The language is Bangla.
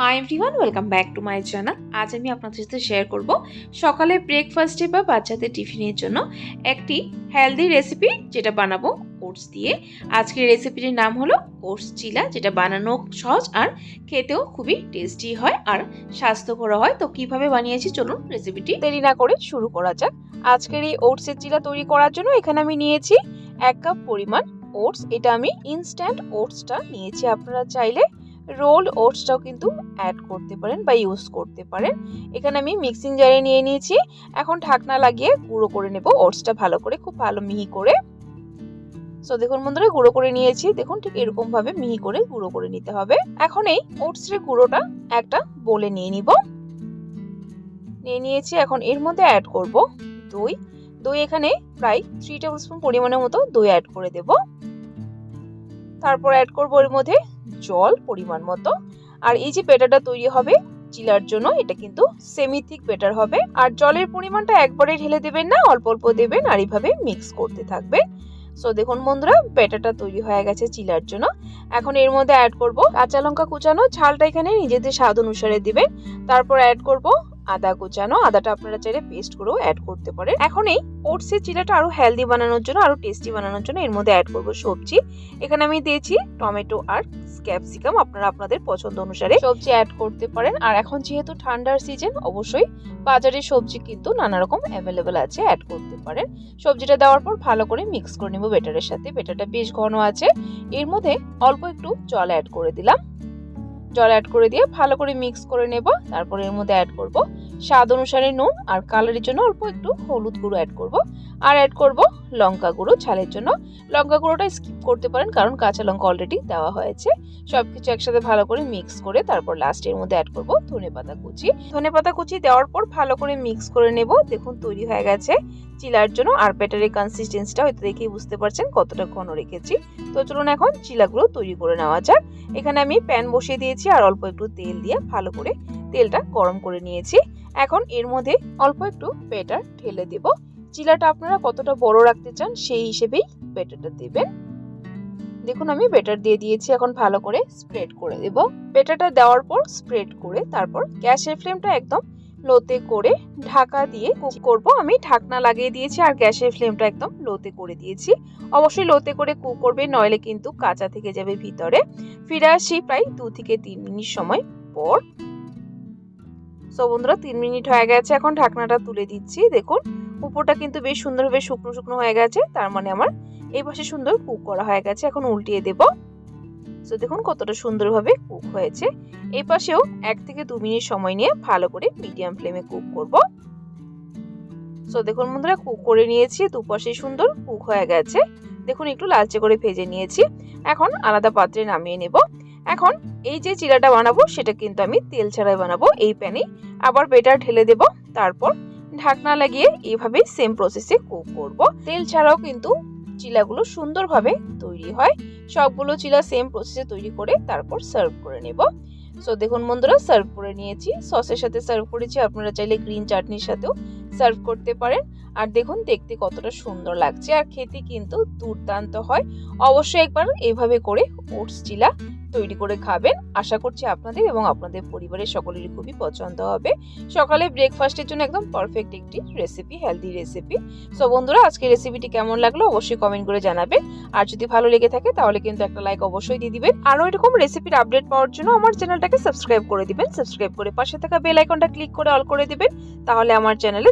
Hi everyone welcome back to my channel আজ আমি আপনাদের সাথে শেয়ার করব সকালে ব্রেকফাস্টে বা বাচ্চাদের টিফিনের জন্য একটি হেলদি রেসিপি যেটা বানাবো ওটস দিয়ে। আজকের রেসিপিটির নাম হলো ওটস চিলা যেটা বানানো সহজ আর খেতেও খুবই টেস্টি হয় আর স্বাস্থ্যকর হয়। তো কীভাবে বানিয়েছি চলুন রেসিপিটি দেরি না করে শুরু করা যাক। আজকের এই ওটসের চিলা তৈরি করার জন্য এখানে আমি নিয়েছি এক কাপ পরিমাণ ওটস এটা আমি ইনস্ট্যান্ট ওটসটা নিয়েছি। আপনারা চাইলে রোল ওটসটাও কিন্তু অ্যাড করতে পারেন বা ইউজ করতে পারেন। এখানে আমি মিক্সিং জারে নিয়ে নিয়েছি। এখন ঢাকনা লাগিয়ে গুঁড়ো করে নেব ওটসটা ভালো করে, খুব ভালো মিহি করে। সো দেখুন বন্ধুরা, গুঁড়ো করে নিয়েছি। দেখুন ঠিক এরকম ভাবে মিহি করে গুঁড়ো করে নিতে হবে। এখন এই ওটসের গুঁড়োটা একটা বলে নিয়ে নিব। নিয়ে নিয়েছি, এখন এর মধ্যে অ্যাড করব দই। দই এখানে প্রায় থ্রি টেবিল স্পুন পরিমাণের মতো দই অ্যাড করে দেব। তারপর অ্যাড করব এর মধ্যে জল পরিমাণ মতো। আর এই যে বেটারটা তৈরি হবে চিলার জন্য, এটা কিন্তু সেমি থিক বেটার হবে। আর জলের পরিমাণটা একবারে ঢেলে দেবেন না, অল্প অল্প দেবেন আর এইভাবে মিক্স করতে থাকবেন। সো দেখুন বন্ধুরা বেটারটা তৈরি হয়ে গেছে চিলার জন্য। এখন এর মধ্যে অ্যাড করব কাঁচা লঙ্কা কুচানো, ঝালটা এখানে নিজেদের স্বাদ অনুসারে দিবেন। তারপর অ্যাড করব আদা কুচানো, আদাটা আপনারা চাইলে পেস্ট করেও অ্যাড করতে পারেন। এখন এই ওটসের চিলাটা আরও হেলদি বানানোর জন্য, আরও টেস্টি বানানোর জন্য এর মধ্যে অ্যাড করব সবজি। এখানে আমি দিয়েছি টমেটো আর ক্যাপসিকাম আপনারা আপনাদের পছন্দ অনুসারে সবজি অ্যাড করতে পারেন। আর এখন যেহেতু ঠান্ডার সিজন অবশ্যই বাজারে সবজি কিন্তু নানা রকম অ্যাভেলেবেল আছে অ্যাড করতে পারেন। সবজিটা দেওয়ার পর ভালো করে মিক্স করে নেব বেটারের সাথে। বেটারটা বেশ ঘন আছে। এর মধ্যে অল্প একটু জল অ্যাড করে দিলাম। জল অ্যাড করে দিয়ে ভালো করে মিক্স করে নেব। তারপর এর মধ্যে অ্যাড করব স্বাদ অনুসারে নুন আর কালারের জন্য অল্প একটু হলুদ গুঁড়ো অ্যাড করব। আর অ্যাড করব লঙ্কা গুঁড়ো, ঝালের জন্য। লঙ্কা গুঁড়োটা স্কিপ করতে পারেন, কারণ কাঁচা লঙ্কা অলরেডি দেওয়া হয়েছে। সব কিছু একসাথে ভালো করে মিক্স করে তারপর লাস্টের মধ্যে অ্যাড করব ধনে পাতা কুচি। ধনে পাতা কুচি দেওয়ার পর ভালো করে মিক্স করে নেব। দেখুন তৈরি হয়ে গেছে। চিলার জন্য আর ব্যাটারের কনসিস্টেন্সিটা হয়তো দেখেই বুঝতে পারছেন কতটা ঘন রেখেছি। তো চলুন এখন চিলাগুলো তৈরি করে নেওয়া যাক। এখানে আমি প্যান বসিয়ে দিয়েছি আর অল্প একটু তেল দিয়ে ভালো করে তেলটা গরম করে নিয়েছি। এখন এর মধ্যে অল্প একটু বেটার ঢেলে দেব। চিলাটা আপনারা কতটা বড় রাখতে চান সেই হিসেবেই বেটারটা দেবেন। দেখুন আমি বেটার দিয়ে দিয়েছি, এখন ভালো করে স্প্রেড করে দেব। বেটারটা দেওয়ার পর স্প্রেড করে তারপর গ্যাসের ফ্লেমটা একদম লোতে করে ঢাকা দিয়ে কুক করব। আমি ঢাকনা লাগিয়ে দিয়েছি আর গ্যাসের ফ্লেমটা একদম লোতে করে দিয়েছি। অবশ্যই লোতে করে কুক করবে, নইলে কিন্তু কাঁচা থেকে যাবে ভিতরে। ফিরে আসি প্রায় দু থেকে তিন মিনিট সময় পর। সো বন্ধুরা, তিন মিনিট হয়ে গেছে, এখন ঢাকনাটা তুলে দিচ্ছি। দেখুন, উপরটা কিন্তু বেশ সুন্দরভাবে শুকনো শুকনো হয়ে গেছে, তার মানে আমার এই পাশে সুন্দর কুক করা হয়ে গেছে, এখন উল্টিয়ে দেব। সো দেখুন, কতটা সুন্দরভাবে কুক হয়েছে। এই পাশেও এক থেকে দু মিনিট সময় নিয়ে ভালো করে মিডিয়াম ফ্লেমে কুক করব। সো দেখুন বন্ধুরা, কুক করে নিয়েছি, দুপাশে সুন্দর কুক হয়ে গেছে। দেখুন, একটু লালচে করে ভেজে নিয়েছি। এখন আলাদা পাত্রে নামিয়ে নেব। এখন এই যে চিলাটা বানাবো, সেটা কিন্তু আমি তেল ছাড়াই বানাবো এই প্যানে। আবার বেটার ঢেলে দেব, তারপর ঢাকনা লাগিয়ে এইভাবেই সেম প্রসেসে কুক করব। তেল ছাড়াও কিন্তু চিলাগুলো সুন্দরভাবে তৈরি হয়। সবগুলো চিলা সেম প্রসেসে তৈরি করে তারপর সার্ভ করে নেব। সো দেখুন বন্ধুরা সার্ভ করে নিয়েছি। সসের সাথে সার্ভ করেছি। আপনারা চাইলে গ্রিন চাটনির সাথেও সার্ভ করতে পারেন। আর দেখুন, দেখতে কতটা সুন্দর লাগছে। আর খেতে কিন্তু দুর্দান্ত হয়। অবশ্যই একবার এইভাবে করে ওটস চিলা তৈরি করে খাবেন। আশা করছি আপনাদের এবং আপনাদের পরিবারের সকলেরই খুবই পছন্দ হবে। সকালে ব্রেকফাস্টের জন্য একদম পারফেক্ট একটি রেসিপি হেলদি রেসিপি সো বন্ধুরা আজকে রেসিপিটি কেমন লাগল অবশ্যই কমেন্ট করে জানাবেন। আর যদি ভালো লেগে থাকে, তাহলে কিন্তু একটা লাইক অবশ্যই দিয়ে দিবেন। আরও এরকম রেসিপির আপডেট পাওয়ার জন্য আমার চ্যানেলটাকে সাবস্ক্রাইব করে দিবেন। সাবস্ক্রাইব করে পাশে থাকা বেল আইকনটা ক্লিক করে অল করে দিবেন। তাহলে আমার চ্যানেলে